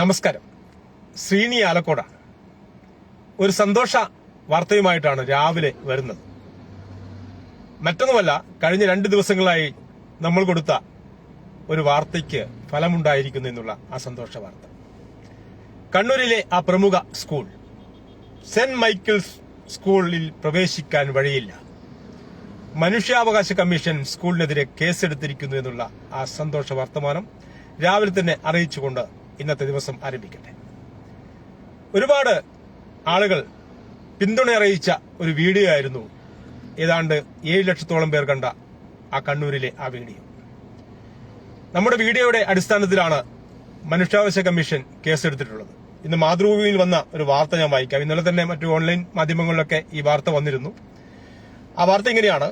നമസ്കാരം. ശ്രീനി ആലക്കോടാണ് ഒരു സന്തോഷ വാർത്തയുമായിട്ടാണ് രാവിലെ വരുന്നത്. മറ്റൊന്നുമല്ല കഴിഞ്ഞ രണ്ട് ദിവസങ്ങളായി നമ്മൾ കൊടുത്ത ഒരു വാർത്തയ്ക്ക് ഫലമുണ്ടായിരിക്കുന്നു എന്നുള്ള ആ സന്തോഷ വാർത്ത. കണ്ണൂരിലെ ആ പ്രമുഖ സ്കൂൾ സെന്റ് മൈക്കിൾസ് സ്കൂളിൽ പ്രവേശിക്കാൻ വഴിയില്ല. മനുഷ്യാവകാശ കമ്മീഷൻ സ്കൂളിനെതിരെ കേസെടുത്തിരിക്കുന്നു എന്നുള്ള ആ സന്തോഷ വർത്തമാനം രാവിലെ തന്നെ അറിയിച്ചുകൊണ്ട് ഇന്നത്തെ ദിവസം ആരംഭിക്കട്ടെ. ഒരുപാട് ആളുകൾ പിന്തുണ അറിയിച്ച ഒരു വീഡിയോ ആയിരുന്നു. ഏതാണ്ട് ഏഴ് ലക്ഷത്തോളം പേർ കണ്ട ആ കണ്ണൂരിലെ ആ വീഡിയോ. നമ്മുടെ വീഡിയോയുടെ അടിസ്ഥാനത്തിലാണ് മനുഷ്യാവകാശ കമ്മീഷൻ കേസെടുത്തിട്ടുള്ളത്. ഇന്ന് മാതൃഭൂമിയിൽ വന്ന ഒരു വാർത്ത ഞാൻ വായിക്കാം. ഇന്നലെ തന്നെ മറ്റു ഓൺലൈൻ മാധ്യമങ്ങളിലൊക്കെ ഈ വാർത്ത വന്നിരുന്നു. ആ വാർത്ത ഇങ്ങനെയാണ്.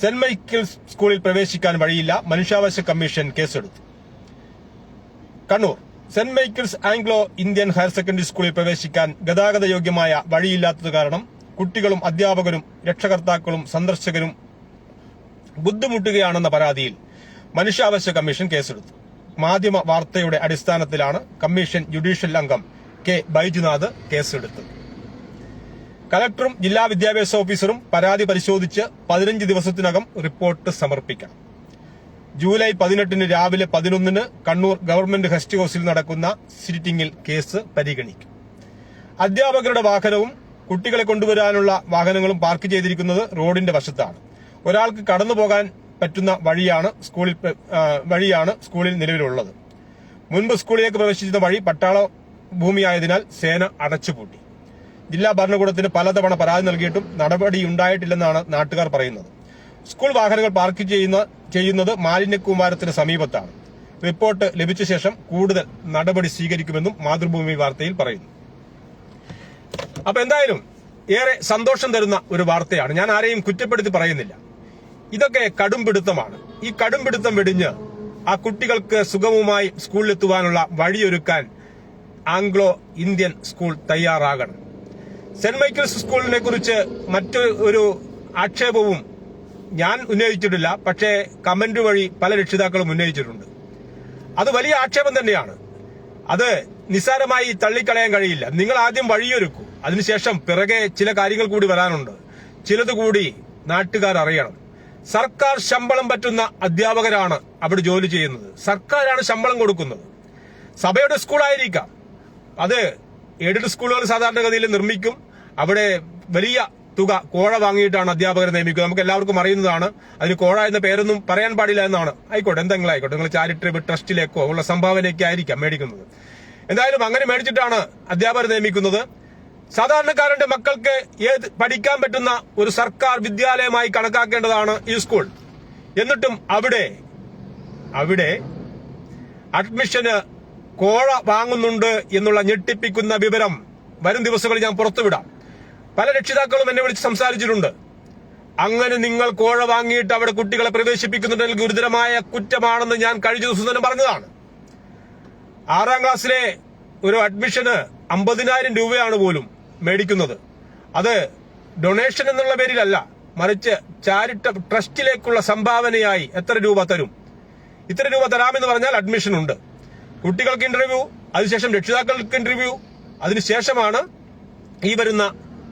സെന്റ് മൈക്കിൾസ് സ്കൂളിൽ പ്രവേശിക്കാൻ വഴിയില്ല മനുഷ്യാവകാശ കമ്മീഷൻ കേസെടുത്തു. Kannur. Saint Michael's Anglo Indian higher secondary സ്കൂളിൽ പ്രവേശിക്കാൻ ഗതാഗത യോഗ്യമായ വഴിയില്ലാത്തത് കാരണം കുട്ടികളും അധ്യാപകരും രക്ഷകർത്താക്കളും സന്ദർശകരും ബുദ്ധിമുട്ടുകയാണെന്ന പരാതിയിൽ മനുഷ്യാവകാശ കമ്മീഷൻ കേസെടുത്തു. മാധ്യമ വാർത്തയുടെ അടിസ്ഥാനത്തിലാണ് കമ്മീഷൻ ജുഡീഷ്യൽ അംഗം കെ. ബൈജുനാഥ് കേസെടുത്തത്. കലക്ടറും ജില്ലാ വിദ്യാഭ്യാസ ഓഫീസറും പരാതി പരിശോധിച്ച് പതിനഞ്ച് ദിവസത്തിനകം റിപ്പോർട്ട് സമർപ്പിക്കണം. ജൂലൈ പതിനെട്ടിന് രാവിലെ പതിനൊന്നിന് കണ്ണൂർ ഗവൺമെന്റ് ഗസ്റ്റ് ഹൌസിൽ നടക്കുന്ന സിറ്റിംഗിൽ കേസ് പരിഗണിക്കും. അധ്യാപകരുടെ വാഹനവും കുട്ടികളെ കൊണ്ടുവരാനുള്ള വാഹനങ്ങളും പാർക്ക് ചെയ്തിരിക്കുന്നത് റോഡിന്റെ വശത്താണ്. ഒരാൾക്ക് കടന്നു പോകാൻ പറ്റുന്ന വഴിയാണ് സ്കൂളിൽ വഴിയാണ് സ്കൂളിൽ നിലവിലുള്ളത്. മുൻപ് സ്കൂളിലേക്ക് പ്രവേശിച്ചിരുന്ന വഴി പട്ടാള ഭൂമിയായതിനാൽ സേന അടച്ചുപൂട്ടി. ജില്ലാ ഭരണകൂടത്തിന് പലതവണ പരാതി നൽകിയിട്ടും നടപടിയുണ്ടായിട്ടില്ലെന്നാണ് നാട്ടുകാർ പറയുന്നത്. സ്കൂൾ വാഹനങ്ങൾ പാർക്ക് ചെയ്യുന്ന ചെയ്യുന്നത് മാലിന്യക്കൂമാരത്തിന് സമീപത്താണ്. റിപ്പോർട്ട് ലഭിച്ച ശേഷം കൂടുതൽ നടപടി സ്വീകരിക്കുമെന്നും മാതൃഭൂമി വാർത്തയിൽ പറയുന്നു. അപ്പൊ എന്തായാലും ഏറെ സന്തോഷം തരുന്ന ഒരു വാർത്തയാണ്. ഞാൻ ആരെയും കുറ്റപ്പെടുത്തി പറയുന്നില്ല. ഇതൊക്കെ കടുംപിടുത്തമാണ്. ഈ കടുംപിടുത്തം വെടിഞ്ഞ് ആ കുട്ടികൾക്ക് സുഗമമായി സ്കൂളിലെത്തുവാനുള്ള വഴിയൊരുക്കാൻ ആംഗ്ലോ ഇന്ത്യൻ സ്കൂൾ തയ്യാറാകണം. സെന്റ് മൈക്കിൾസ് സ്കൂളിനെ കുറിച്ച് മറ്റൊരു ആക്ഷേപവും ഞാൻ ഉന്നയിച്ചിട്ടില്ല പക്ഷേ കമന്റ് വഴി പല രക്ഷിതാക്കളും ഉന്നയിച്ചിട്ടുണ്ട്. അത് വലിയ ആക്ഷേപം തന്നെയാണ്. അത് നിസ്സാരമായി തള്ളിക്കളയാൻ കഴിയില്ല. നിങ്ങൾ ആദ്യം വഴിയൊരുക്കൂ. അതിനുശേഷം പിറകെ ചില കാര്യങ്ങൾ കൂടി വരാനുണ്ട്. ചിലത് കൂടി നാട്ടുകാർ അറിയണം. സർക്കാർ ശമ്പളം പറ്റുന്ന അധ്യാപകരാണ് അവിടെ ജോലി ചെയ്യുന്നത്. സർക്കാരാണ് ശമ്പളം കൊടുക്കുന്നത്. സഭയുടെ സ്കൂളായിരിക്കാം. അത് എയ്ഡഡ് സ്കൂളുകൾ സാധാരണഗതിയിൽ നിർമ്മിക്കും. അവിടെ വലിയ തുക കോഴ വാങ്ങിയിട്ടാണ് അധ്യാപകരെ നിയമിക്കുക. നമുക്ക് എല്ലാവർക്കും അറിയുന്നതാണ്. അതിന് കോഴ എന്ന പേരൊന്നും പറയാൻ പാടില്ല എന്നാണ്. ആയിക്കോട്ടെ എന്തെങ്കിലും ആയിക്കോട്ടെ നിങ്ങൾ ചാരിറ്റബിൾ ട്രസ്റ്റിലേക്കോ ഉള്ള സംഭാവനയൊക്കെ ആയിരിക്കാം മേടിക്കുന്നത്. എന്തായാലും അങ്ങനെ മേടിച്ചിട്ടാണ് അധ്യാപകരെ നിയമിക്കുന്നത്. സാധാരണക്കാരന്റെ മക്കൾക്ക് ഏത് പഠിക്കാൻ പറ്റുന്ന ഒരു സർക്കാർ വിദ്യാലയമായി കണക്കാക്കേണ്ടതാണ് ഈ സ്കൂൾ. എന്നിട്ടും അവിടെ അവിടെ അഡ്മിഷന് കോഴ വാങ്ങുന്നുണ്ട് എന്നുള്ള ഞെട്ടിപ്പിക്കുന്ന വിവരം വരും ദിവസങ്ങളിൽ ഞാൻ പുറത്തുവിടാം. പല രക്ഷിതാക്കളും എന്നെ വിളിച്ച് സംസാരിച്ചിട്ടുണ്ട്. അങ്ങനെ നിങ്ങൾ കോഴ വാങ്ങിയിട്ട് അവിടെ കുട്ടികളെ പ്രവേശിപ്പിക്കുന്നുണ്ടെങ്കിൽ ഗുരുതരമായ കുറ്റമാണെന്ന് ഞാൻ കഴിഞ്ഞ ദിവസം തന്നെ പറഞ്ഞതാണ്. ആറാം ക്ലാസ്സിലെ ഒരു അഡ്മിഷന് അമ്പതിനായിരം രൂപയാണ് പോലും മേടിക്കുന്നത്. അത് ഡൊണേഷൻ എന്നുള്ള പേരിലല്ല മറിച്ച് ചാരിറ്റ ട്രസ്റ്റിലേക്കുള്ള സംഭാവനയായി എത്ര രൂപ തരും? ഇത്ര രൂപ തരാമെന്ന് പറഞ്ഞാൽ അഡ്മിഷൻ ഉണ്ട്. കുട്ടികൾക്ക് ഇന്റർവ്യൂ അതിനുശേഷം രക്ഷിതാക്കൾക്ക് ഇന്റർവ്യൂ അതിനുശേഷമാണ് ഈ വരുന്ന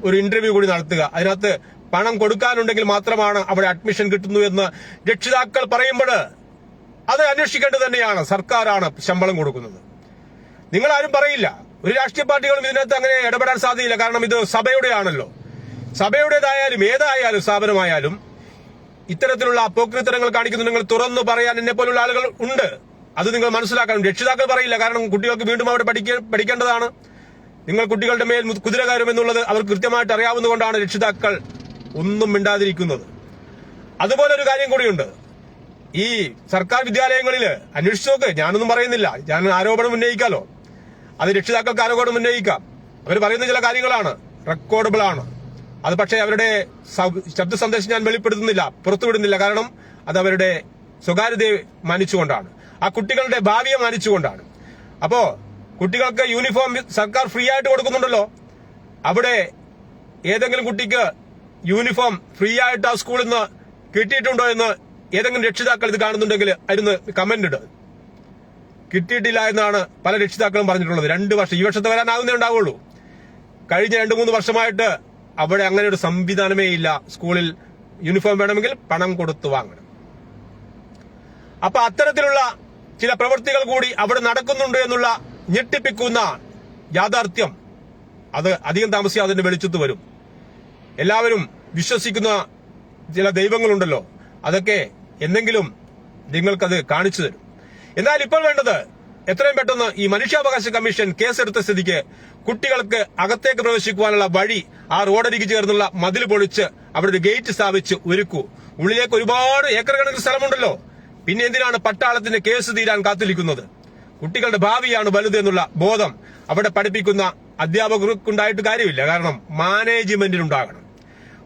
ഒരു ഇന്റർവ്യൂ കൂടി നടത്തുക. അതിനകത്ത് പണം കൊടുക്കാനുണ്ടെങ്കിൽ മാത്രമാണ് അവിടെ അഡ്മിഷൻ കിട്ടുന്നു എന്ന് രക്ഷിതാക്കൾ പറയുമ്പോൾ അത് അന്വേഷിക്കേണ്ടത് തന്നെയാണ്. സർക്കാരാണ് ശമ്പളം കൊടുക്കുന്നത്. നിങ്ങൾ ആരും പറയില്ല. ഒരു രാഷ്ട്രീയ പാർട്ടികളും ഇതിനകത്ത് അങ്ങനെ ഇടപെടാൻ സാധ്യതയില്ല. കാരണം ഇത് സഭയുടെയാണല്ലോ. സഭയുടേതായാലും ഏതായാലും സ്ഥാപനമായാലും ഇത്തരത്തിലുള്ള അപ്പോക്രിത്തരങ്ങൾ നിങ്ങൾ തുറന്നു പറയാൻ എന്നെ പോലുള്ള ആളുകൾ ഉണ്ട്. അത് നിങ്ങൾ മനസ്സിലാക്കണം. രക്ഷിതാക്കൾ പറയില്ല. കാരണം കുട്ടികൾക്ക് വീണ്ടും അവിടെ പഠിക്ക പഠിക്കേണ്ടതാണ്. നിങ്ങൾ കുട്ടികളുടെ മേൽ കുതിരകാരം കുതിര എന്നുള്ളത് അവർ കൃത്യമായിട്ട് അറിയാവുന്നതുകൊണ്ടാണ് രക്ഷിതാക്കൾ ഒന്നും മിണ്ടാതിരിക്കുന്നത്. അതുപോലെ ഒരു കാര്യം കൂടിയുണ്ട്. ഈ സർക്കാർ വിദ്യാലയങ്ങളിൽ അന്വേഷിച്ചു നോക്ക് ഞാനൊന്നും പറയുന്നില്ല. ഞാൻ ആരോപണം ഉന്നയിക്കാലോ. അത് രക്ഷിതാക്കൾക്ക് ആരോപണം ഉന്നയിക്കാം. അവർ പറയുന്ന ചില കാര്യങ്ങളാണ്. റെക്കോർഡബിൾ ആണ്. അത് പക്ഷേ അവരുടെ ശബ്ദ സന്ദേശം ഞാൻ വെളിപ്പെടുത്തുന്നില്ല. പുറത്തുവിടുന്നില്ല. കാരണം അത് അവരുടെ സ്വകാര്യതയെ മാനിച്ചുകൊണ്ടാണ്. ആ കുട്ടികളുടെ ഭാവിയെ മാനിച്ചുകൊണ്ടാണ്. അപ്പോ കുട്ടികൾക്ക് യൂണിഫോം സർക്കാർ ഫ്രീ ആയിട്ട് കൊടുക്കുന്നുണ്ടല്ലോ. അവിടെ ഏതെങ്കിലും കുട്ടിക്ക് യൂണിഫോം ഫ്രീ ആയിട്ട് ആ സ്കൂളിൽ നിന്ന് കിട്ടിയിട്ടുണ്ടോ എന്ന് ഏതെങ്കിലും രക്ഷിതാക്കൾ ഇത് കാണുന്നുണ്ടെങ്കിൽ അതിന് കമന്റ് ഇട്. കിട്ടിയിട്ടില്ല എന്നാണ് പല രക്ഷിതാക്കളും പറഞ്ഞിട്ടുള്ളത്. രണ്ട് വർഷം ഈ വർഷത്തെ വരാനാവുന്നേ ഉണ്ടാവുള്ളൂ. കഴിഞ്ഞ രണ്ട് മൂന്ന് വർഷമായിട്ട് അവിടെ അങ്ങനെ ഒരു സംവിധാനമേ ഇല്ല. സ്കൂളിൽ യൂണിഫോം വേണമെങ്കിൽ പണം കൊടുത്തു വാങ്ങണം. അപ്പൊ അത്തരത്തിലുള്ള ചില പ്രവൃത്തികൾ കൂടി അവിടെ നടക്കുന്നുണ്ട് എന്നുള്ള ഞെട്ടിപ്പിക്കുന്ന യാഥാർത്ഥ്യം. അത് അധികം താമസിയാതെ അതിന്റെ വെളിച്ചത്ത് വരും. എല്ലാവരും വിശ്വസിക്കുന്ന ചില ദൈവങ്ങളുണ്ടല്ലോ. അതൊക്കെ എന്തെങ്കിലും നിങ്ങൾക്കത് കാണിച്ചു തരും. എന്നാൽ ഇപ്പോൾ വേണ്ടത് എത്രയും പെട്ടെന്ന് ഈ മനുഷ്യാവകാശ കമ്മീഷൻ കേസെടുത്ത സ്ഥിതിക്ക് കുട്ടികൾക്ക് അകത്തേക്ക് പ്രവേശിക്കുവാനുള്ള വഴി ആ റോഡരിക്ക് ചേർന്നുള്ള മതിൽ പൊളിച്ച് അവിടെ ഒരു ഗേറ്റ് സ്ഥാപിച്ച് ഒരുക്കൂ. ഉള്ളിലേക്ക് ഒരുപാട് ഏക്കർ കണക്കിന് സ്ഥലമുണ്ടല്ലോ. പിന്നെ എന്തിനാണ് പട്ടാളത്തിന്റെ കേസ് തീരാൻ കാത്തിരിക്കുന്നത്? കുട്ടികളുടെ ഭാവിയാണ് വലുത് എന്നുള്ള ബോധം അവിടെ പഠിപ്പിക്കുന്ന അധ്യാപകർക്കുണ്ടായിട്ട് കാര്യമില്ല. കാരണം മാനേജ്മെന്റിനുണ്ടാകണം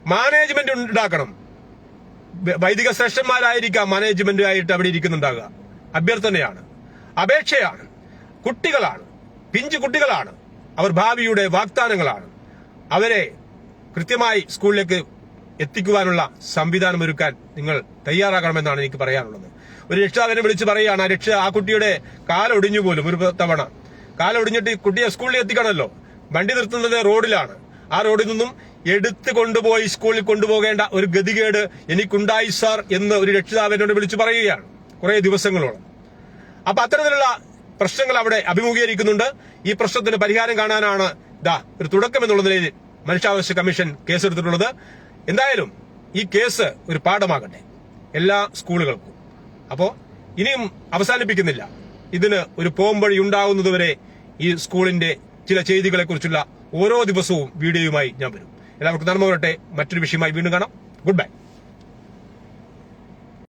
മാനേജ്മെന്റ് ഉണ്ടാക്കണം. വൈദിക ശ്രേഷ്ഠന്മാരായിരിക്കാം മാനേജ്മെന്റ് ആയിട്ട് അവിടെ ഇരിക്കുന്നുണ്ടാകുക. അഭ്യർത്ഥനയാണ്. അപേക്ഷയാണ്. കുട്ടികളാണ്. പിഞ്ചു കുട്ടികളാണ്. അവർ ഭാവിയുടെ വാഗ്ദാനങ്ങളാണ്. അവരെ കൃത്യമായി സ്കൂളിലേക്ക് എത്തിക്കുവാനുള്ള സംവിധാനം ഒരുക്കാൻ നിങ്ങൾ തയ്യാറാകണമെന്നാണ് എനിക്ക് പറയാനുള്ളത്. ഒരു രക്ഷിതാവിനെ വിളിച്ച് പറയുകയാണ് ആ രക്ഷ ആ കുട്ടിയുടെ കാലൊടിഞ്ഞു പോലും ഒരു തവണ. കാലൊടിഞ്ഞിട്ട് ഈ കുട്ടിയെ സ്കൂളിൽ എത്തിക്കണമല്ലോ. വണ്ടി നിർത്തുന്നത് റോഡിലാണ്. ആ റോഡിൽ നിന്നും എടുത്തു കൊണ്ടുപോയി സ്കൂളിൽ കൊണ്ടുപോകേണ്ട ഒരു ഗതികേട് എനിക്കുണ്ടായി സാർ എന്ന് ഒരു രക്ഷിതാവ് എന്നോട് വിളിച്ചു പറയുകയാണ് കുറെ ദിവസങ്ങളോളം. അപ്പൊ അത്തരത്തിലുള്ള പ്രശ്നങ്ങൾ അവിടെ അഭിമുഖീകരിക്കുന്നുണ്ട്. ഈ പ്രശ്നത്തിന് പരിഹാരം കാണാനാണ് ദാ ഒരു തുടക്കം എന്നുള്ള നിലയിൽ മനുഷ്യാവകാശ കമ്മീഷൻ കേസെടുത്തിട്ടുള്ളത്. എന്തായാലും ഈ കേസ് ഒരു പാഠമാകട്ടെ എല്ലാ സ്കൂളുകൾക്കും അപ്പോ ഇനിയും അവസാനിപ്പിക്കുന്നില്ല. ഇതിന് ഒരു പോംവഴി ഉണ്ടാകുന്നതുവരെ ഈ സ്കൂളിന്റെ ചില ചെയ്തികളെ കുറിച്ചുള്ള ഓരോ ദിവസവും വീഡിയോയുമായി ഞാൻ വരും. എല്ലാവർക്കും നന്മ വരട്ടെ മറ്റൊരു വിഷയമായി വീണ്ടും കാണാം. Good bye